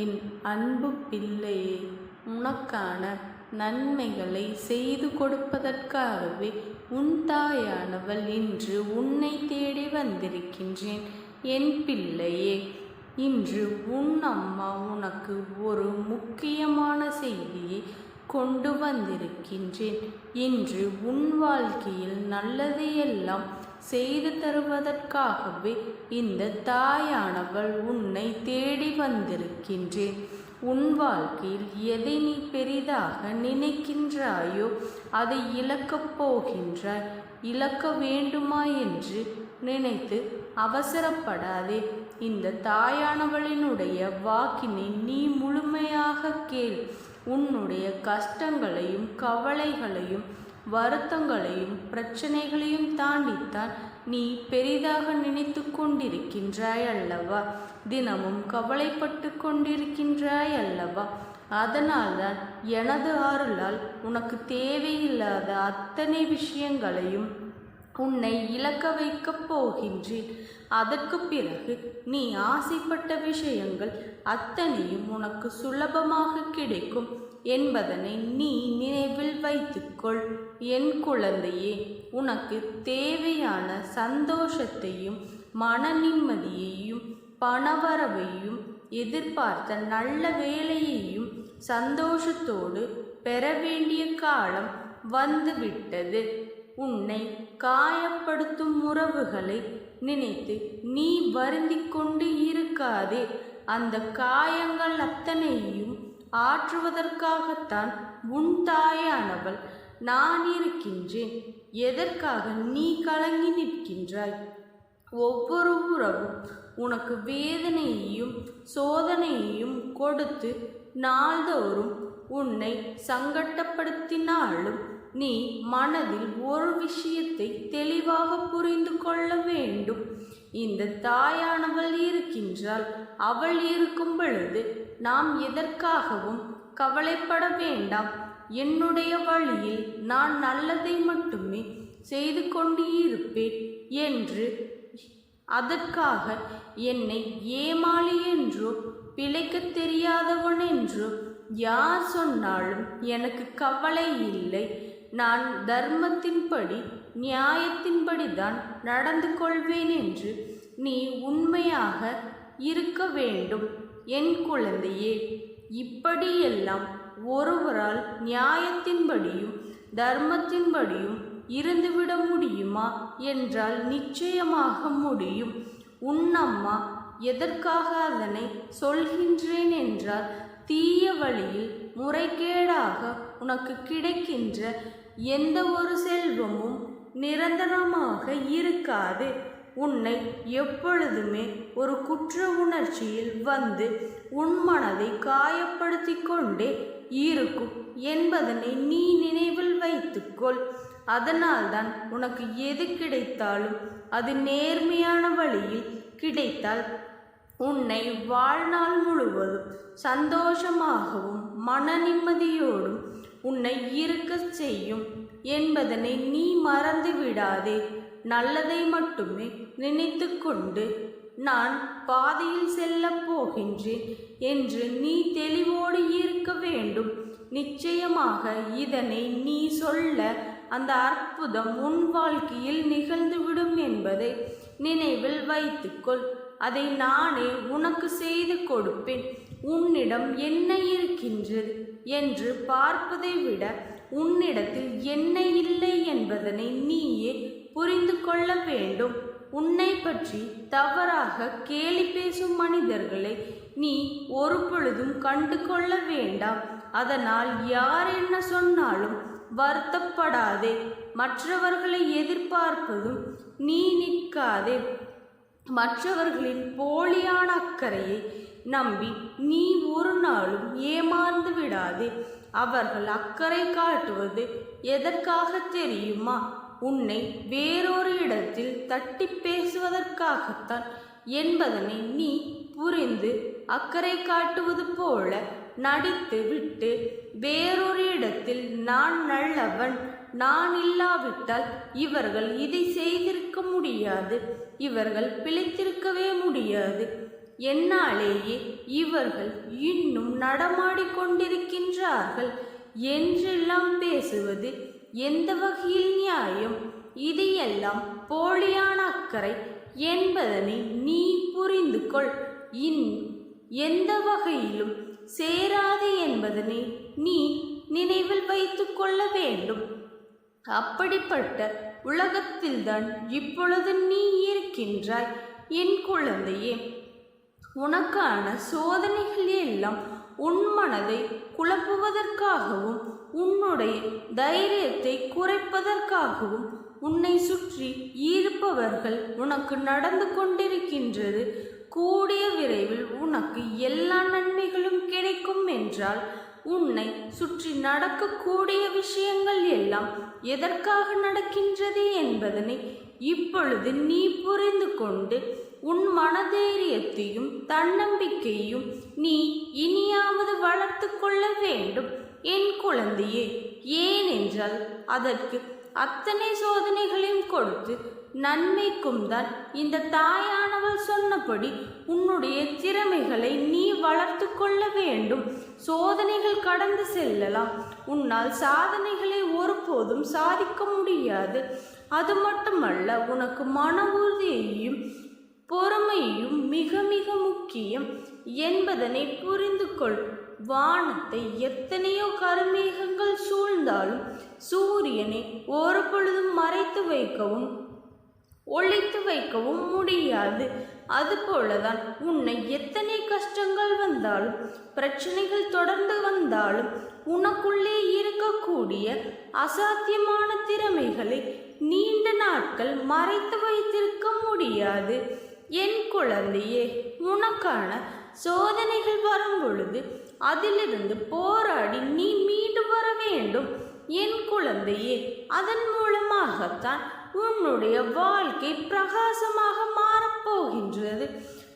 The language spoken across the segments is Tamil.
என் அன்பு பிள்ளையே உனக்கான நன்மைகளை செய்து கொடுப்பதற்காகவே உன் தாயானவள் இன்று உன்னை தேடி வந்திருக்கின்றேன். என் பிள்ளையே இன்று உன் அம்மா உனக்கு ஒரு முக்கியமான செய்தியை கொண்டு வந்திருக்கின்றேன். இன்று உன் வாழ்க்கையில் நல்லதையெல்லாம் செய்து தருவதற்காகவே இந்த தாயானவள் உன்னை தேடி வந்திருக்கின்றேன். உன் வாழ்க்கையில் எதை நீ பெரிதாக நினைக்கின்றாயோ அதை இழக்கப் போகின்றாய். இழக்க வேண்டுமா என்று நினைத்து அவசரப்படாதே. இந்த தாயானவளினுடைய வாக்கினை நீ முழுமையாக கேள். உன்னுடைய கஷ்டங்களையும் கவலைகளையும் வருத்தங்களையும் பிரச்சனைகளையும் தாண்டித்தான் நீ பெரிதாக நினைத்து கொண்டிருக்கின்றாய் அல்லவா? தினமும் கவலைப்பட்டு கொண்டிருக்கின்றாய் அல்லவா? அதனால்தான் எனது அருளால் உனக்கு தேவையில்லாத அத்தனை விஷயங்களையும் உன்னை இழக்க வைக்கப் போகின்றேன். அதற்கு பிறகு நீ ஆசைப்பட்ட விஷயங்கள் அத்தனையும் உனக்கு சுலபமாக கிடைக்கும் என்பதனை நீ நினைவில் வைத்துக்கொள். என் குழந்தையே உனக்கு தேவையான சந்தோஷத்தையும் மன நிம்மதியையும் பணவரவையும் எதிர்பார்த்த நல்ல வேலையையும் சந்தோஷத்தோடு பெற வேண்டிய காலம் வந்துவிட்டது. உன்னை காயப்படுத்தும் உறவுகளை நினைத்து நீ வருந்தி கொண்டு இருக்காதே. அந்த காயங்கள் அத்தனையும் ஆற்றுவதற்காகத்தான் உன் தாயானவள் நான் இருக்கின்றேன். எதற்காக நீ கலங்கி நிற்கின்றாய்? ஒவ்வொரு உறவும் உனக்கு வேதனையையும் சோதனையையும் கொடுத்து நாள்தோறும் உன்னை சங்கட்டப்படுத்தினாலும் நீ மனதில் ஒரு விஷயத்தை தெளிவாக புரிந்து கொள்ள வேண்டும். இந்த தாயானவள் இருக்கின்றால் அவள் இருக்கும் பொழுது நாம் எதற்காகவும் கவலைப்பட வேண்டாம். என்னுடைய வழியில் நான் நல்லதை மட்டுமே செய்து கொண்டு இருப்பேன் என்று அதற்காக என்னை ஏமாளி என்றோ பிழைக்க தெரியாதவன் என்றோ யார் சொன்னாலும் எனக்கு கவலை இல்லை. நான் தர்மத்தின்படி நியாயத்தின்படி தான் நடந்து கொள்வேன் என்று நீ உண்மையாக இருக்க வேண்டும். என் குழந்தையே இப்படியெல்லாம் ஒருவரால் நியாயத்தின்படியும் தர்மத்தின்படியும் இருந்துவிட முடியுமா என்றால் நிச்சயமாக முடியும். உன்னம்மா எதற்காக அதனை சொல்கின்றேன் என்றால் தீய வழியில் முறைகேடாக உனக்கு கிடைக்கின்ற எந்த ஒரு செல்வமும் நிரந்தரமாக இருக்காது. உன்னை எப்பொழுதுமே ஒரு குற்ற உணர்ச்சியில் வந்து உன் மனதை காயப்படுத்தி கொண்டே இருக்கும் என்பதனை நீ நினைவில் வைத்துக்கொள். அதனால்தான் உனக்கு எது கிடைத்தாலும் அது நேர்மையான வழியில் கிடைத்தால் உன்னை வாழ்நாள் முழுவதும் சந்தோஷமாகவும் மன நிம்மதியோடும் உன்னை இருக்கச் செய்யும் என்பதனை நீ மறந்து விடாதே நல்லதை மட்டுமே நினைத்து கொண்டு நான் பாதையில் செல்லப் போகின்றேன் என்று நீ தெளிவோடு இருக்க வேண்டும். நிச்சயமாக இதனை நீ சொல்ல அந்த அற்புதம் உன் வாழ்க்கையில் நிகழ்ந்துவிடும் என்பதை நினைவில் வைத்துக்கொள். அதை நானே உனக்கு செய்து கொடுப்பேன். உன்னிடம் என்ன இருக்கின்றது என்று பார்ப்பதை விட உன்னிடத்தில் என்ன இல்லை என்பதனை நீயே புரிந்து கொள்ள வேண்டும். உன்னை பற்றி தவறாக கேலி பேசும் மனிதர்களை நீ ஒரு பொழுதும் கண்டு கொள்ள வேண்டாம். அதனால் யார் என்ன சொன்னாலும் வருத்தப்படாதே. மற்றவர்களை எதிர்பார்ப்பதும் நீ நிற்காதே. மற்றவர்களின் போலியான அக்கறையை நம்பி நீ ஒரு நாளும் ஏமாந்து விடாதே. அவர்கள் அக்கறை காட்டுவது எதற்காக தெரியுமா? உன்னை வேறொரு இடத்தில் தட்டி பேசுவதற்காகத்தான் என்பதனை நீ புரிந்து அக்கறை காட்டுவது போல நடித்து விட்டு வேறொரு இடத்தில் நான் நல்லவன் நான் இல்லாவிட்டால் இவர்கள் இதை செய்திருக்க முடியாது. இவர்கள் பிழைத்திருக்கவே முடியாது. என்னாலேயே இவர்கள் இன்னும் நடமாடிக்கொண்டிருக்கின்றார்கள் என்றெல்லாம் பேசுவது எந்த வகையில் நியாயம்? இதையெல்லாம் போலியான அக்கறை என்பதனை நீ புரிந்து கொள் இன் எந்த வகையிலும் சேராது என்பதனை நீ நினைவில் வைத்து கொள்ள வேண்டும். அப்படிப்பட்ட உலகத்தில்தான் இப்பொழுது நீ இருக்கின்றாய் என் குழந்தையே. உனக்கான சோதனைகள் எல்லாம் உன் மனதை குழப்புவதற்காகவும் உன்னுடைய தைரியத்தை குறைப்பதற்காகவும் உன்னை சுற்றி இருப்பவர்கள் உனக்கு நடந்து கொண்டிருக்கின்றது. கூடிய விரைவில் உனக்கு எல்லா நன்மைகளும் கிடைக்கும் என்றால் உன்னை சுற்றி நடக்கக்கூடிய விஷயங்கள் எல்லாம் எதற்காக நடக்கின்றது என்பதனை இப்பொழுது நீ புரிந்து கொண்டு உன் மனதைரியத்தையும் தன்னம்பிக்கையும் நீ இனியாவது வளர்த்து கொள்ள வேண்டும். என் குழந்தையே ஏனென்றால் அதற்கு அத்தனை சோதனைகளையும் கொடுத்து நன்மைக்கும் தான் இந்த தாயானவள் சொன்னபடி உன்னுடைய திறமைகளை நீ வளர்த்து கொள்ள வேண்டும். சோதனைகள் கடந்து செல்லலாம். உன்னால் சாதனைகளை ஒருபோதும் சாதிக்க முடியாது. அது மட்டுமல்ல உனக்கு மன உறுதியையும் பொறுமையும் மிக மிக முக்கியம். என்பதனை புரிந்து கொள் வானத்தை எத்தனையோ கருமேகங்கள் சூழ்ந்தாலும் சூரியனை ஒரு பொழுதும் மறைத்து வைக்கவும் ஒழித்து வைக்கவும் முடியாது. அதுபோலதான் உன்னை எத்தனை கஷ்டங்கள் வந்தாலும் பிரச்சனைகள் தொடர்ந்து வந்தாலும் உனக்குள்ளே இருக்கக்கூடிய அசாத்தியமான திறமைகளை நீண்ட நாட்கள் மறைத்து வைத்திருக்க முடியாது. என் குழந்தையே உனக்கான சோதனைகள் வரும் பொழுது அதிலிருந்து போராடி நீ மீண்டு வர வேண்டும். என் குழந்தையே அதன் மூலமாகத்தான் உன்னுடைய வாழ்க்கை பிரகாசமாக மாறப்போகின்றது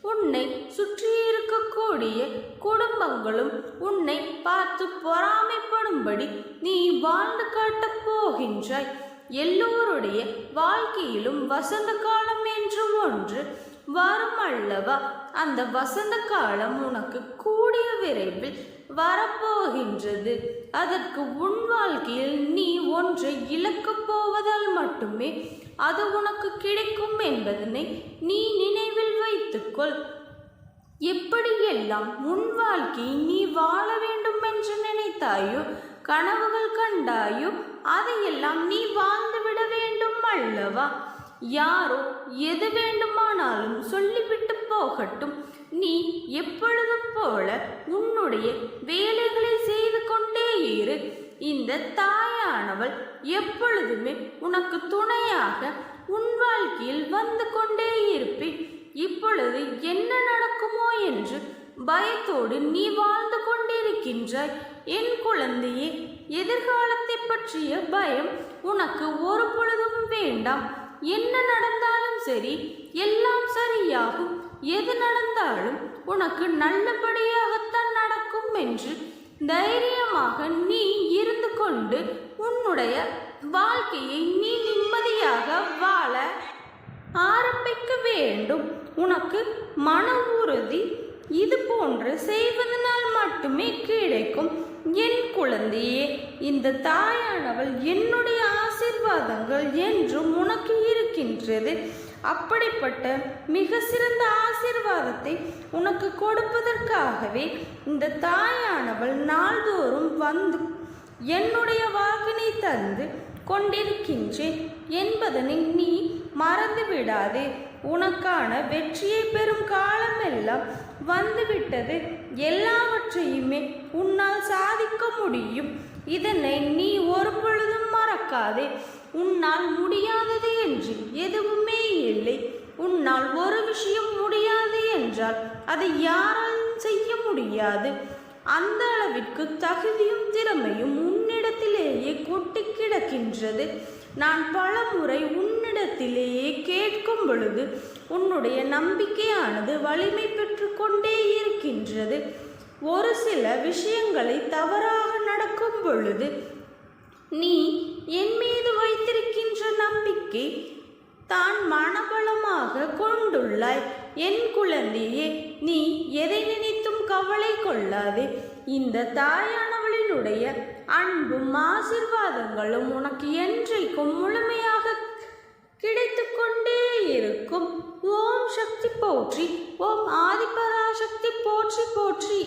உன்னை சுற்றி இருக்கக்கூடிய குடும்பங்களும் உன்னை பார்த்து பொறாமைப்படும்படி நீ வாழ்ந்து காட்டப் போகின்றாய். எல்லோருடைய வாழ்க்கையிலும் வசந்த காலம் என்று ஒன்று வரும் அல்லவா அந்த வசந்த காலம் உனக்கு கூடிய விரைவில் வரப்போகின்றது. அதற்கு உன் வாழ்க்கையில் நீ ஒன்றை இழக்கப் போவதால் மட்டுமே அது உனக்கு கிடைக்கும் என்பதனை நீ நினைவில் வைத்துக்கொள். எப்படியெல்லாம் உன் வாழ்க்கையை நீ வாழ வேண்டும் என்று நினைத்தாயோ கனவுகள் கண்டாயோ அதையெல்லாம் நீ வாழ்ந்துவிட வேண்டும் அல்லவா? யாரோ எது வேண்டுமானாலும் சொல்லிவிட்டு போகட்டும். நீ எப்பொழுதும் போல உன்னுடைய வேலைகளை செய்து கொண்டே இரு. இந்த தாயானவள் எப்பொழுதுமே உனக்கு துணையாக உன் வாழ்க்கையில் வந்து கொண்டே இருப்பேன். இப்பொழுது என்ன நடக்குமோ என்று பயத்தோடு நீ வாழ்ந்து கொண்டிருக்கின்றாய். என் குழந்தையே எதிர்காலத்தை பற்றிய பயம் உனக்கு ஒரு பொழுதும் வேண்டாம். என்ன நடந்தாலும் சரி எல்லாம் சரியாகும். எது நடந்தாலும் உனக்கு நல்லபடியாகத்தான் நடக்கும் என்று தைரியமாக நீ இருந்து கொண்டு உன்னுடைய வாழ்க்கையை நீ நிம்மதியாக வாழ ஆரம்பிக்க வேண்டும். உனக்கு மன உறுதி இது போன்று செய்வதனால் மட்டுமே கிடைக்கும். என் குழந்தையே இந்த தாயானவள் என்னுடைய ஆசீர்வாதங்கள் என்றும் உனக்கு இருக்கின்றது. அப்படிப்பட்ட மிக சிறந்த ஆசீர்வாதத்தை உனக்கு கொடுப்பதற்காகவே இந்த தாயானவள் நாள்தோறும் வந்து என்னுடைய வாக்கினை தந்து கொண்டிருக்கின்றேன் என்பதனை நீ மறந்து விடாதே உனக்கான வெற்றியை பெறும் காலமெல்லாம் வந்துவிட்டது. எல்லாவற்றையுமே உன்னால் சாதிக்க முடியும். இதனை நீ ஒரு பொழுதும் மறக்காதே. உன்னால் முடியாதது என்று எதுவுமே இல்லை. உன்னால் ஒரு விஷயம் முடியாது என்றால் அதை யாராலும் செய்ய முடியாது. அந்த அளவிற்கு தகுதியும் திறமையும் உன்னிடத்திலேயே கொட்டி கிடக்கின்றது. நான் பலமுறை உன்னிடத்திலேயே கேட்கும் பொழுது உன்னுடைய நம்பிக்கையானது வலிமை கொண்டே இருக்கின்றது. ஒரு சில விஷயங்களை தவறாக நடக்கும் பொழுது நீ என் மீது வைத்திருக்கின்ற நம்பிக்கை தான் மனபலமாக கொண்டுள்ளாய். என் குழந்தையே நீ எதை நினைத்தும் கவலை கொள்ளாதே. இந்த தாயானவளினுடைய அன்பும் ஆசிர்வாதங்களும் உனக்கு என்றைக்கும் முழுமையாக கிடைத்து கொண்டே இருக்கும். ஓம் சக்தி போற்றி ஓம் ஆதிபராசக்தி போற்றி போற்றி.